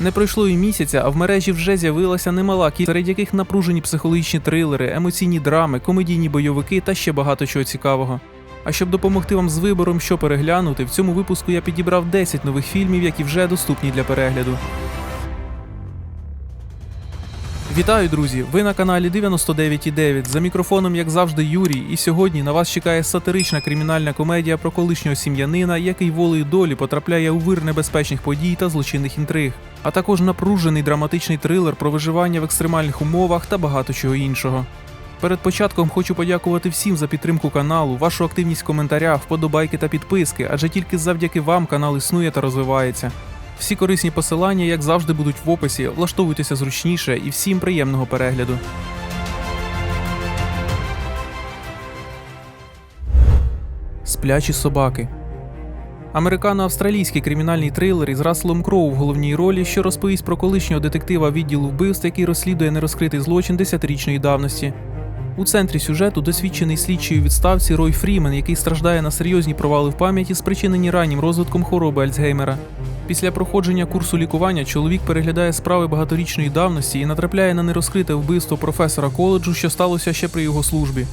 Не пройшло і місяця, а в мережі вже з'явилася немала кількість, серед яких напружені психологічні трилери, емоційні драми, комедійні бойовики та ще багато чого цікавого. А щоб допомогти вам з вибором, що переглянути, в цьому випуску я підібрав 10 нових фільмів, які вже доступні для перегляду. Вітаю, друзі! Ви на каналі 99.9. За мікрофоном, як завжди, Юрій, і сьогодні на вас чекає сатирична кримінальна комедія про колишнього сім'янина, який волею долі потрапляє у вир небезпечних подій та злочинних інтриг, а також напружений драматичний трилер про виживання в екстремальних умовах та багато чого іншого. Перед початком хочу подякувати всім за підтримку каналу, вашу активність в коментарях, вподобайки та підписки, адже тільки завдяки вам канал існує та розвивається. Всі корисні посилання, як завжди, будуть в описі. Влаштовуйтеся зручніше і всім приємного перегляду. Сплячі собаки. Американо-австралійський кримінальний трилер із Расселом Кроу в головній ролі, що розповість про колишнього детектива відділу вбивств, який розслідує нерозкритий злочин десятирічної давності. У центрі сюжету досвідчений слідчий у відставці Рой Фрімен, який страждає на серйозні провали в пам'яті, спричинені раннім розвитком хвороби Альцгеймера. Після проходження курсу лікування чоловік переглядає справи багаторічної давності і натрапляє на нерозкрите вбивство професора коледжу, що сталося ще при його службі.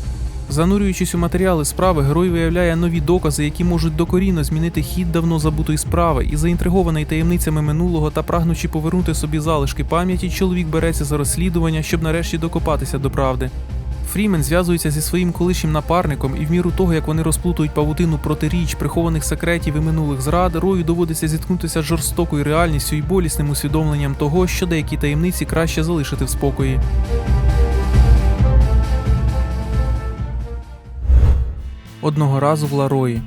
Занурюючись у матеріали справи, герой виявляє нові докази, які можуть докорінно змінити хід давно забутої справи, і заінтригований таємницями минулого та прагнучи повернути собі залишки пам'яті, чоловік береться за розслідування, щоб нарешті докопатися до правди. Фрімен зв'язується зі своїм колишнім напарником, і в міру того, як вони розплутують павутину протиріч, прихованих секретів і минулих зрад, Рою доводиться зіткнутися з жорстокою реальністю і болісним усвідомленням того, що деякі таємниці краще залишити в спокої. Одного разу в Ларої.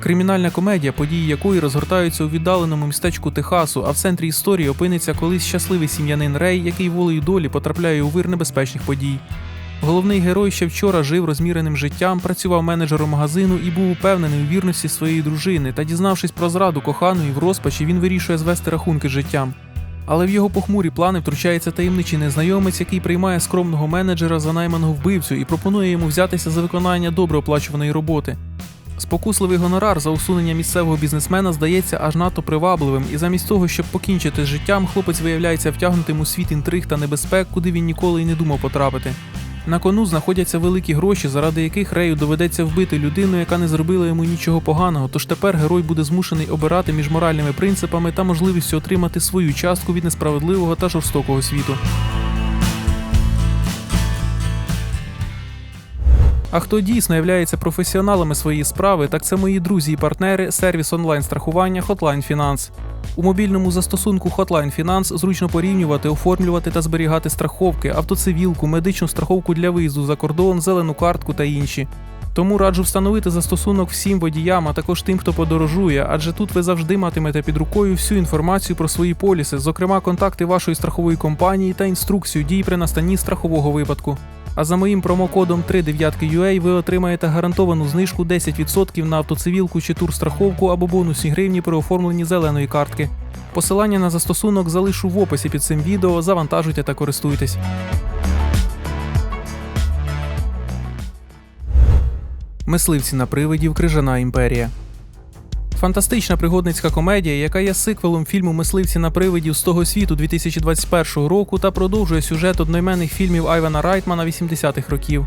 Кримінальна комедія, події якої розгортаються у віддаленому містечку Техасу, а в центрі історії опиниться колись щасливий сім'янин Рей, який волею долі потрапляє у вир небезпечних подій. Головний герой ще вчора жив розміреним життям, працював менеджером магазину і був упевнений у вірності своєї дружини. Та, дізнавшись про зраду коханої в розпачі, він вирішує звести рахунки з життям. Але в його похмурі плани втручається таємничий незнайомець, який приймає скромного менеджера за найманого вбивцю і пропонує йому взятися за виконання добре оплачуваної роботи. Спокусливий гонорар за усунення місцевого бізнесмена здається аж надто привабливим, і замість того, щоб покінчити з життям, хлопець виявляється втягнутим у світ інтриг та небезпек, куди він ніколи й не думав потрапити. На кону знаходяться великі гроші, заради яких Рею доведеться вбити людину, яка не зробила йому нічого поганого. Тож тепер герой буде змушений обирати між моральними принципами та можливістю отримати свою частку від несправедливого та жорстокого світу. А хто дійсно являється професіоналами своєї справи, так це мої друзі і партнери, сервіс онлайн страхування Hotline Finance. У мобільному застосунку Hotline Finance зручно порівнювати, оформлювати та зберігати страховки, автоцивілку, медичну страховку для виїзду за кордон, зелену картку та інші. Тому раджу встановити застосунок всім водіям, а також тим, хто подорожує, адже тут ви завжди матимете під рукою всю інформацію про свої поліси, зокрема контакти вашої страхової компанії та інструкцію дій при настанні страхового випадку. А за моїм промокодом 39UA ви отримаєте гарантовану знижку 10% на автоцивілку чи турстраховку або бонусні гривні при оформленні зеленої картки. Посилання на застосунок залишу в описі під цим відео, завантажуйте та користуйтесь. Мисливці на привидів Крижана імперія. Фантастична пригодницька комедія, яка є сиквелом фільму Мисливці на привидів з того світу 2021 року та продовжує сюжет одноіменних фільмів Айвана Райтмана 80-х років.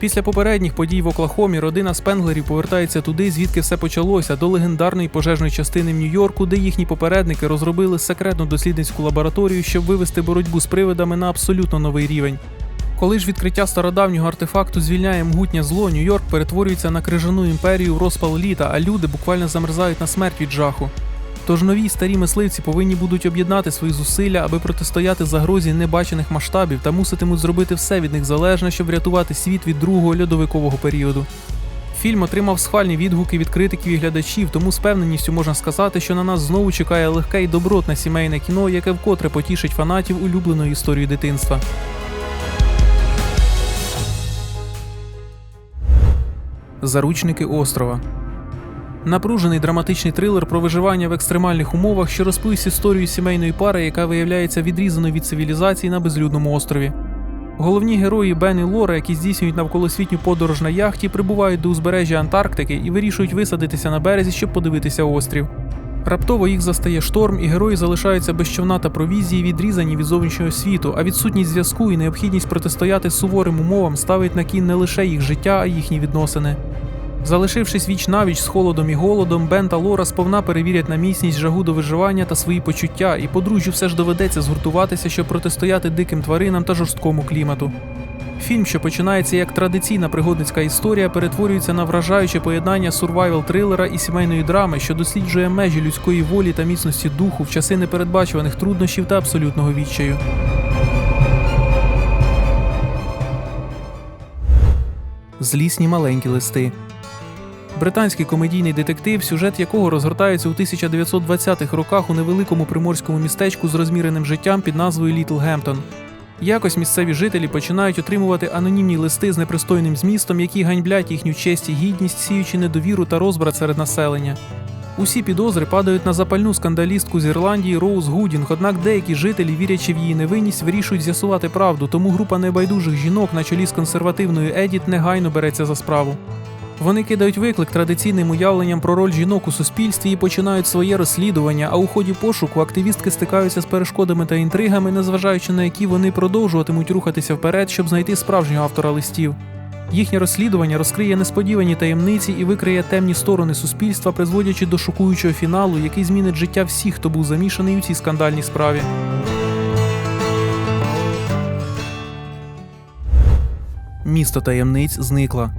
Після попередніх подій в Оклахомі родина Спенглерів повертається туди, звідки все почалося, до легендарної пожежної частини в Нью-Йорку, де їхні попередники розробили секретну дослідницьку лабораторію, щоб вивести боротьбу з привидами на абсолютно новий рівень. Коли ж відкриття стародавнього артефакту звільняє могутнє зло, Нью-Йорк перетворюється на крижану імперію в розпал літа, а люди буквально замерзають на смерть від жаху. Тож нові старі мисливці повинні будуть об'єднати свої зусилля, аби протистояти загрозі небачених масштабів та муситимуть зробити все від них залежне, щоб врятувати світ від другого льодовикового періоду. Фільм отримав схвальні відгуки від критиків і глядачів, тому з певненістю можна сказати, що на нас знову чекає легке й добротне сімейне кіно, яке вкотре потішить фанатів улюбленої історії дитинства. Заручники острова. Напружений драматичний трилер про виживання в екстремальних умовах, що розповість історію сімейної пари, яка виявляється відрізаною від цивілізації на безлюдному острові. Головні герої Бен і Лора, які здійснюють навколосвітню подорож на яхті, прибувають до узбережжя Антарктики і вирішують висадитися на березі, щоб подивитися острів. Раптово їх застає шторм, і герої залишаються без човна та провізії, відрізані від зовнішнього світу, а відсутність зв'язку і необхідність протистояти суворим умовам ставить на кін не лише їх життя, а й їхні відносини. Залишившись віч навіч з холодом і голодом, Бен та Лора сповна перевірять на міцність жагу до виживання та свої почуття, і подружжю все ж доведеться згуртуватися, щоб протистояти диким тваринам та жорсткому клімату. Фільм, що починається як традиційна пригодницька історія, перетворюється на вражаюче поєднання сурвайвал трилера і сімейної драми, що досліджує межі людської волі та міцності духу в часи непередбачуваних труднощів та абсолютного відчаю. Злісні маленькі листи. Британський комедійний детектив, сюжет якого розгортається у 1920-х роках у невеликому приморському містечку з розміреним життям під назвою Літл Гемптон. Якось місцеві жителі починають отримувати анонімні листи з непристойним змістом, які ганьблять їхню честь і гідність, сіючи недовіру та розбрат серед населення. Усі підозри падають на запальну скандалістку з Ірландії Роуз Гудінг, однак деякі жителі, вірячи в її невинність, вирішують з'ясувати правду, тому група небайдужих жінок на чолі з консервативною Едіт негайно береться за справу. Вони кидають виклик традиційним уявленням про роль жінок у суспільстві і починають своє розслідування, а у ході пошуку активістки стикаються з перешкодами та інтригами, незважаючи на які вони продовжуватимуть рухатися вперед, щоб знайти справжнього автора листів. Їхнє розслідування розкриє несподівані таємниці і викриє темні сторони суспільства, призводячи до шокуючого фіналу, який змінить життя всіх, хто був замішаний у цій скандальній справі. Місто таємниць зникло.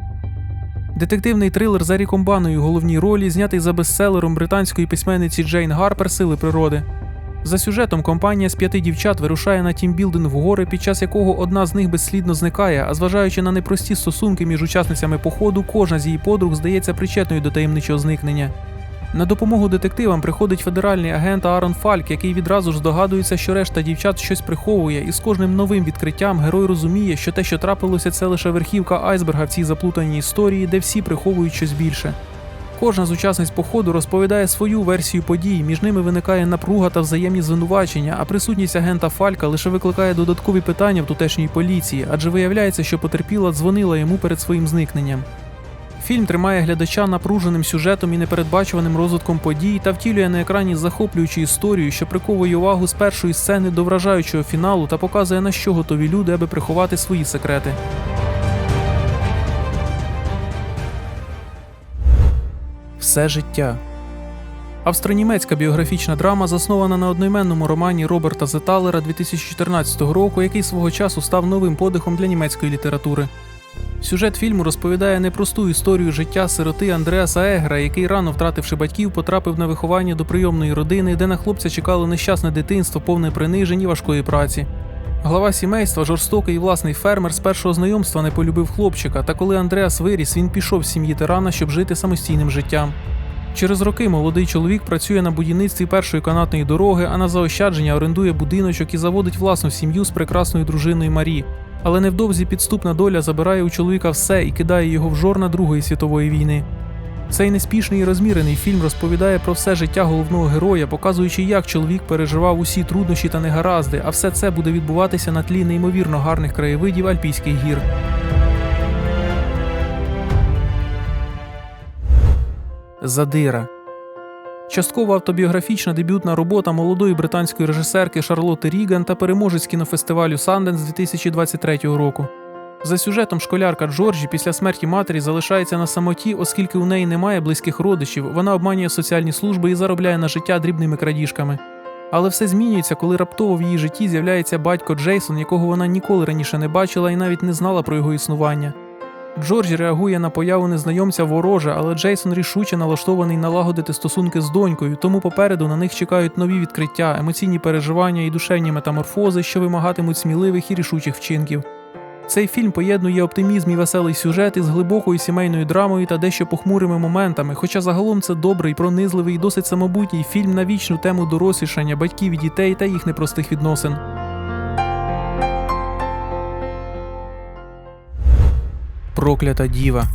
Детективний трилер за Ріком Баною у головній ролі, знятий за бестселером британської письменниці Джейн Гарпер Сили природи. За сюжетом компанія з п'яти дівчат вирушає на тімбілдинг в гори, під час якого одна з них безслідно зникає, а зважаючи на непрості стосунки між учасницями походу, кожна з її подруг здається причетною до таємничого зникнення. На допомогу детективам приходить федеральний агент Аарон Фальк, який відразу ж здогадується, що решта дівчат щось приховує, і з кожним новим відкриттям герой розуміє, що те, що трапилося, це лише верхівка айсберга в цій заплутаній історії, де всі приховують щось більше. Кожна з учасниць походу розповідає свою версію подій, між ними виникає напруга та взаємні звинувачення, а присутність агента Фалька лише викликає додаткові питання в тутешній поліції, адже виявляється, що потерпіла дзвонила йому перед своїм зникненням. Фільм тримає глядача напруженим сюжетом і непередбачуваним розвитком подій та втілює на екрані захоплюючу історію, що приковує увагу з першої сцени до вражаючого фіналу та показує на що готові люди, аби приховати свої секрети. Все життя. Австронімецька біографічна драма заснована на одноіменному романі Роберта Зеталера 2014 року, який свого часу став новим подихом для німецької літератури. Сюжет фільму розповідає непросту історію життя сироти Андреаса Егра, який рано втративши батьків, потрапив на виховання до прийомної родини, де на хлопця чекало нещасне дитинство, повне принижень і важкої праці. Глава сімейства, жорстокий і власний фермер з першого знайомства не полюбив хлопчика, та коли Андреас виріс, він пішов з сім'ї тирана, щоб жити самостійним життям. Через роки молодий чоловік працює на будівництві першої канатної дороги, а на заощадження орендує будиночок і заводить власну сім'ю з прекрасною дружиною Марі. Але невдовзі підступна доля забирає у чоловіка все і кидає його в жорна Другої світової війни. Цей неспішний і розмірений фільм розповідає про все життя головного героя, показуючи, як чоловік переживав усі труднощі та негаразди, а все це буде відбуватися на тлі неймовірно гарних краєвидів Альпійських гір. Задира. Частково автобіографічна дебютна робота молодої британської режисерки Шарлотти Ріган та переможець кінофестивалю Санденс 2023 року. За сюжетом школярка Джорджі після смерті матері залишається на самоті, оскільки у неї немає близьких родичів, вона обманює соціальні служби і заробляє на життя дрібними крадіжками. Але все змінюється, коли раптово в її житті з'являється батько Джейсон, якого вона ніколи раніше не бачила і навіть не знала про його існування. Джорджі реагує на появу незнайомця вороже, але Джейсон рішуче налаштований налагодити стосунки з донькою, тому попереду на них чекають нові відкриття, емоційні переживання і душевні метаморфози, що вимагатимуть сміливих і рішучих вчинків. Цей фільм поєднує оптимізм і веселий сюжет із глибокою сімейною драмою та дещо похмурими моментами, хоча загалом це добрий, пронизливий і досить самобутній фільм на вічну тему дорослішання батьків і дітей та їх непростих відносин. Проклята діва.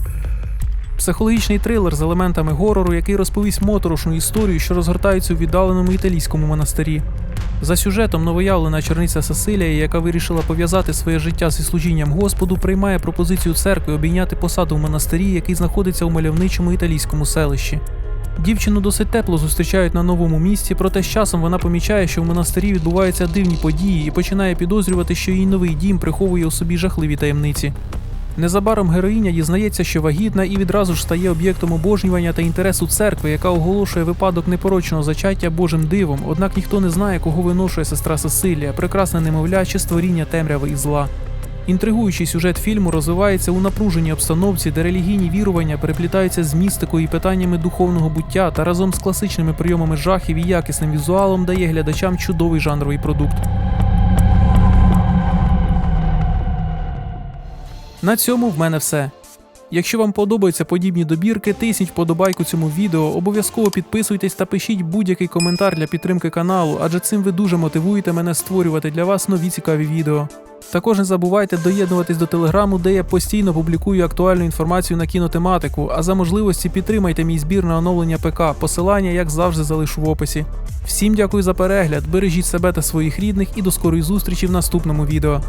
Психологічний трилер з елементами горору, який розповість моторошну історію, що розгортається у віддаленому італійському монастирі. За сюжетом новоявлена черниця Сесилія, яка вирішила пов'язати своє життя зі служінням Господу, приймає пропозицію церкви обійняти посаду в монастирі, який знаходиться у мальовничому італійському селищі. Дівчину досить тепло зустрічають на новому місці, проте з часом вона помічає, що в монастирі відбуваються дивні події і починає підозрювати, що її новий дім приховує у собі жахливі таємниці. Незабаром героїня дізнається, що вагітна, і відразу ж стає об'єктом обожнювання та інтересу церкви, яка оголошує випадок непорочного зачаття Божим дивом. Однак ніхто не знає, кого виношує сестра Сесилія, прекрасне немовля чи створіння темряви і зла. Інтригуючий сюжет фільму розвивається у напруженій обстановці, де релігійні вірування переплітаються з містикою і питаннями духовного буття та разом з класичними прийомами жахів і якісним візуалом дає глядачам чудовий жанровий продукт. На цьому в мене все. Якщо вам подобаються подібні добірки, тисніть вподобайку цьому відео, обов'язково підписуйтесь та пишіть будь-який коментар для підтримки каналу, адже цим ви дуже мотивуєте мене створювати для вас нові цікаві відео. Також не забувайте доєднуватись до телеграму, де я постійно публікую актуальну інформацію на кінотематику, а за можливості підтримайте мій збір на оновлення ПК. Посилання, як завжди, залишу в описі. Всім дякую за перегляд, бережіть себе та своїх рідних і до скорої зустрічі в наступному відео.